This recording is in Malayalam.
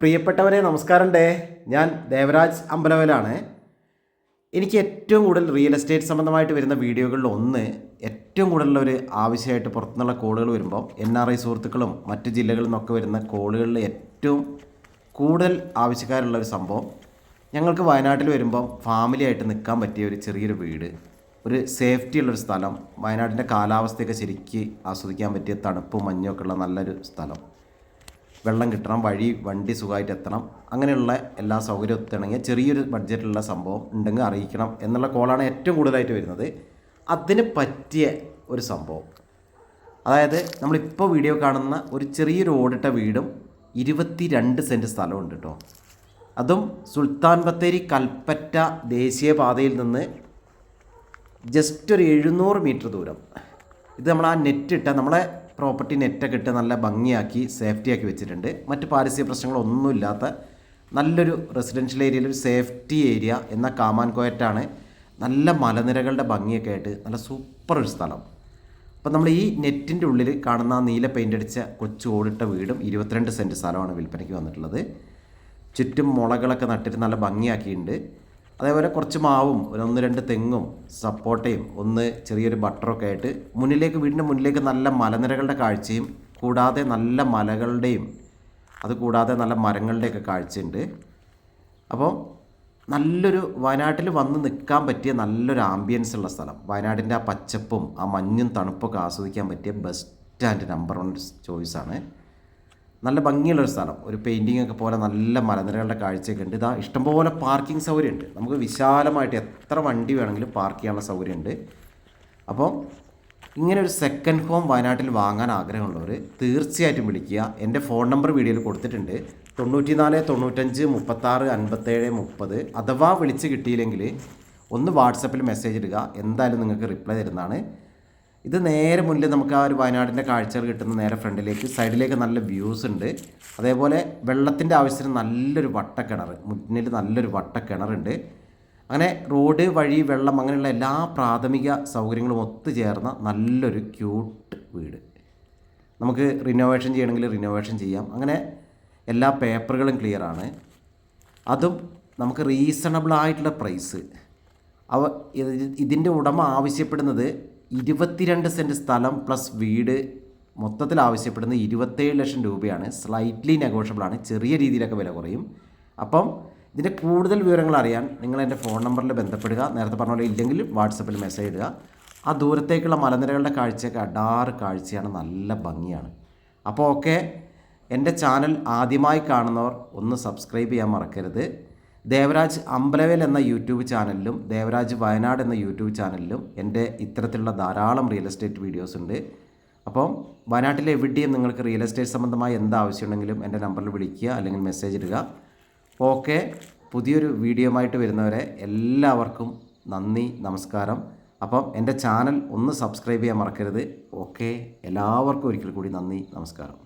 പ്രിയപ്പെട്ടവരെ നമസ്കാരമുണ്ട് ഞാൻ ദേവരാജ് അമ്പലവലാണ് എനിക്ക് ഏറ്റവും കൂടുതൽ റിയൽ എസ്റ്റേറ്റ് സംബന്ധമായിട്ട് വരുന്ന വീഡിയോകളിൽ ഒന്ന് ഏറ്റവും കൂടുതലുള്ള ഒരു ആവശ്യമായിട്ട് പുറത്തുനിന്നുള്ള കോളുകൾ വരുമ്പോൾ എൻ ആർ ഐ സുഹൃത്തുക്കളും മറ്റ് ജില്ലകളിൽ നിന്നൊക്കെ വരുന്ന കോളുകളിൽ ഏറ്റവും കൂടുതൽ ആവശ്യക്കാരുള്ള ഒരു സംഭവം ഞങ്ങൾക്ക് വയനാട്ടിൽ വരുമ്പോൾ ഫാമിലി ആയിട്ട് നിൽക്കാൻ പറ്റിയ ഒരു ചെറിയൊരു വീട് ഒരു സേഫ്റ്റി ഉള്ളൊരു സ്ഥലം വയനാടിന്റെ കാലാവസ്ഥയൊക്കെ ശരിക്ക് ആസ്വദിക്കാൻ പറ്റിയ തണുപ്പും മഞ്ഞൊക്കെ ഉള്ള നല്ലൊരു സ്ഥലം. വെള്ളം കിട്ടണം വഴി വണ്ടി സുഖമായിട്ട് എത്തണം. അങ്ങനെയുള്ള എല്ലാ സൗകര്യവും എത്തണമെങ്കിൽ ചെറിയൊരു ബഡ്ജറ്റിലുള്ള സംഭവം ഉണ്ടെങ്കിൽ അറിയിക്കണം എന്നുള്ള കോളാണ് ഏറ്റവും കൂടുതലായിട്ട് വരുന്നത്. അതിന് പറ്റിയ ഒരു സംഭവം. അതായത് നമ്മളിപ്പോൾ വീഡിയോ കാണുന്ന ഒരു ചെറിയൊരു ഓടിട്ട വീടും ഇരുപത്തി രണ്ട് സെന്റ് സ്ഥലമുണ്ട് കേട്ടോ. അതും സുൽത്താൻ ബത്തേരി കൽപ്പറ്റ ദേശീയപാതയിൽ നിന്ന് ജസ്റ്റ് ഒരു എഴുന്നൂറ് മീറ്റർ ദൂരം. ഇത് നമ്മൾ ആ നെറ്റ് ഇട്ട നമ്മളെ പ്രോപ്പർട്ടി നെറ്റൊക്കെ ഇട്ട് നല്ല ഭംഗിയാക്കി സേഫ്റ്റി ആക്കി വെച്ചിട്ടുണ്ട്. മറ്റ് പാരിസ്ഥിതിക പ്രശ്നങ്ങളൊന്നുമില്ലാത്ത നല്ലൊരു റെസിഡൻഷ്യൽ ഏരിയയിൽ ഒരു സേഫ്റ്റി ഏരിയ എന്ന കാമാൻ കോയറ്റാണ്. നല്ല മലനിരകളുടെ ഭംഗിയൊക്കെ ആയിട്ട് നല്ല സൂപ്പർ ഒരു സ്ഥലം. അപ്പം നമ്മൾ ഈ നെറ്റിന്റെ ഉള്ളിൽ കാണുന്ന ആ നീല പെയിന്റ് അടിച്ച കൊച്ചു ഓടിട്ട വീടും ഇരുപത്തിരണ്ട് സെന്റ് സ്ഥലമാണ് വിൽപ്പനയ്ക്ക് വന്നിട്ടുള്ളത്. ചുറ്റും മുളകളൊക്കെ നട്ടിട്ട് നല്ല ഭംഗിയാക്കിയിട്ടുണ്ട്. അതേപോലെ കുറച്ച് മാവും ഒരു ഒന്ന് രണ്ട് തെങ്ങും സപ്പോട്ടയും ഒന്ന് ചെറിയൊരു ബട്ടറൊക്കെ ആയിട്ട് മുന്നിലേക്ക് വീടിന്റെ മുന്നിലേക്ക് നല്ല മലനിരകളുടെ കാഴ്ചയും കൂടാതെ നല്ല മലകളുടെയും അത് കൂടാതെ നല്ല മരങ്ങളുടെയൊക്കെ കാഴ്ചയുണ്ട്. അപ്പോൾ നല്ലൊരു വയനാട്ടിൽ വന്ന് നിൽക്കാൻ പറ്റിയ നല്ലൊരു ആംബിയൻസ് ഉള്ള സ്ഥലം. വയനാടിന്റെ ആ പച്ചപ്പും ആ മഞ്ഞും തണുപ്പൊക്കെ ആസ്വദിക്കാൻ പറ്റിയ ബെസ്റ്റ് ആൻഡ് നമ്പർ വൺ ചോയ്സാണ് നല്ല ഭംഗിയുള്ളൊരു സ്ഥലം. ഒരു പെയിന്റിംഗ് ഒക്കെ പോലെ നല്ല മലനിരകളുടെ കാഴ്ചയൊക്കെ ഉണ്ട്. ഇതാ ഇഷ്ടംപോലെ പാർക്കിംഗ് സൗകര്യമുണ്ട്. നമുക്ക് വിശാലമായിട്ട് എത്ര വണ്ടി വേണമെങ്കിലും പാർക്ക് ചെയ്യാനുള്ള സൗകര്യമുണ്ട്. അപ്പോൾ ഇങ്ങനെ ഒരു സെക്കൻഡ് ഹോം വയനാട്ടിൽ വാങ്ങാൻ ആഗ്രഹമുള്ളവർ തീർച്ചയായിട്ടും വിളിക്കുക. എന്റെ ഫോൺ നമ്പർ വീഡിയോയിൽ കൊടുത്തിട്ടുണ്ട്. തൊണ്ണൂറ്റി നാല് തൊണ്ണൂറ്റഞ്ച് മുപ്പത്താറ് അൻപത്തേഴ് മുപ്പത്. അഥവാ വിളിച്ച് കിട്ടിയില്ലെങ്കിൽ ഒന്ന് വാട്സപ്പിൽ മെസ്സേജ് ഇടുക. എന്തായാലും നിങ്ങൾക്ക് റിപ്ലൈ തരുന്നതാണ്. ഇത് നേരെ മുന്നിൽ നമുക്ക് ആ ഒരു വയനാടിന്റെ കാഴ്ചകൾ കിട്ടുന്ന നേരെ ഫ്രണ്ടിലേക്ക് സൈഡിലേക്ക് നല്ല വ്യൂസ് ഉണ്ട്. അതേപോലെ വെള്ളത്തിന്റെ ആവശ്യത്തിന് നല്ലൊരു വട്ടക്കിണർ മുന്നിൽ നല്ലൊരു വട്ടക്കിണറുണ്ട് അങ്ങനെ റോഡ് വഴി വെള്ളം അങ്ങനെയുള്ള എല്ലാ പ്രാഥമിക സൗകര്യങ്ങളും ഒത്തു ചേർന്ന നല്ലൊരു ക്യൂട്ട് വീട്. നമുക്ക് റിനോവേഷൻ ചെയ്യണമെങ്കിൽ റിനോവേഷൻ ചെയ്യാം. അങ്ങനെ എല്ലാ പേപ്പറുകളും ക്ലിയറാണ് അതും നമുക്ക് റീസണബിൾ ആയിട്ടുള്ള പ്രൈസ് അവ ഇത് ഇതിന്റെ ഉടമ ആവശ്യപ്പെടുന്നത് ഇരുപത്തിരണ്ട് സെന്റ് സ്ഥലം പ്ലസ് വീട് മൊത്തത്തിൽ ആവശ്യപ്പെടുന്ന ഇരുപത്തേഴ് ലക്ഷം രൂപയാണ്. സ്ലൈറ്റ്ലി നെഗോഷ്യബിൾ ആണ്. ചെറിയ രീതിയിലൊക്കെ വില കുറയും. അപ്പം ഇതിന്റെ കൂടുതൽ വിവരങ്ങൾ അറിയാൻ നിങ്ങൾ എന്റെ ഫോൺ നമ്പറിൽ ബന്ധപ്പെടുക. നേരത്തെ പറഞ്ഞ പോലെ ഇല്ലെങ്കിൽ വാട്സപ്പിൽ മെസ്സേജ് ഇടുക. ആ ദൂരത്തേക്കുള്ള മലനിരകളുടെ കാഴ്ചയൊക്കെ അടാറ് കാഴ്ചയാണ്. നല്ല ഭംഗിയാണ്. അപ്പോൾ ഓക്കെ എന്റെ ചാനൽ ആദ്യമായി കാണുന്നവർ ഒന്ന് സബ്സ്ക്രൈബ് ചെയ്യാൻ മറക്കരുത്. ദേവരാജ് അമ്പലവേൽ എന്ന യൂട്യൂബ് ചാനലിലും ദേവരാജ് വയനാട് എന്ന യൂട്യൂബ് ചാനലിലും എന്റെ ഇത്തരത്തിലുള്ള ധാരാളം റിയൽ എസ്റ്റേറ്റ് വീഡിയോസ് ഉണ്ട്. അപ്പം വയനാട്ടിലെ എവിടെയും നിങ്ങൾക്ക് റിയൽ എസ്റ്റേറ്റ് സംബന്ധമായ എന്ത് ആവശ്യമുണ്ടെങ്കിലും എന്റെ നമ്പറിൽ വിളിക്കുക അല്ലെങ്കിൽ മെസ്സേജ് ഇടുക. ഓക്കെ. പുതിയൊരു വീഡിയോ ആയിട്ട് വരുന്നവരെ എല്ലാവർക്കും നന്ദി നമസ്കാരം. അപ്പം എന്റെ ചാനൽ ഒന്ന് സബ്സ്ക്രൈബ് ചെയ്യാൻ മറക്കരുത്. ഓക്കെ. എല്ലാവർക്കും ഒരിക്കൽ കൂടി നന്ദി നമസ്കാരം.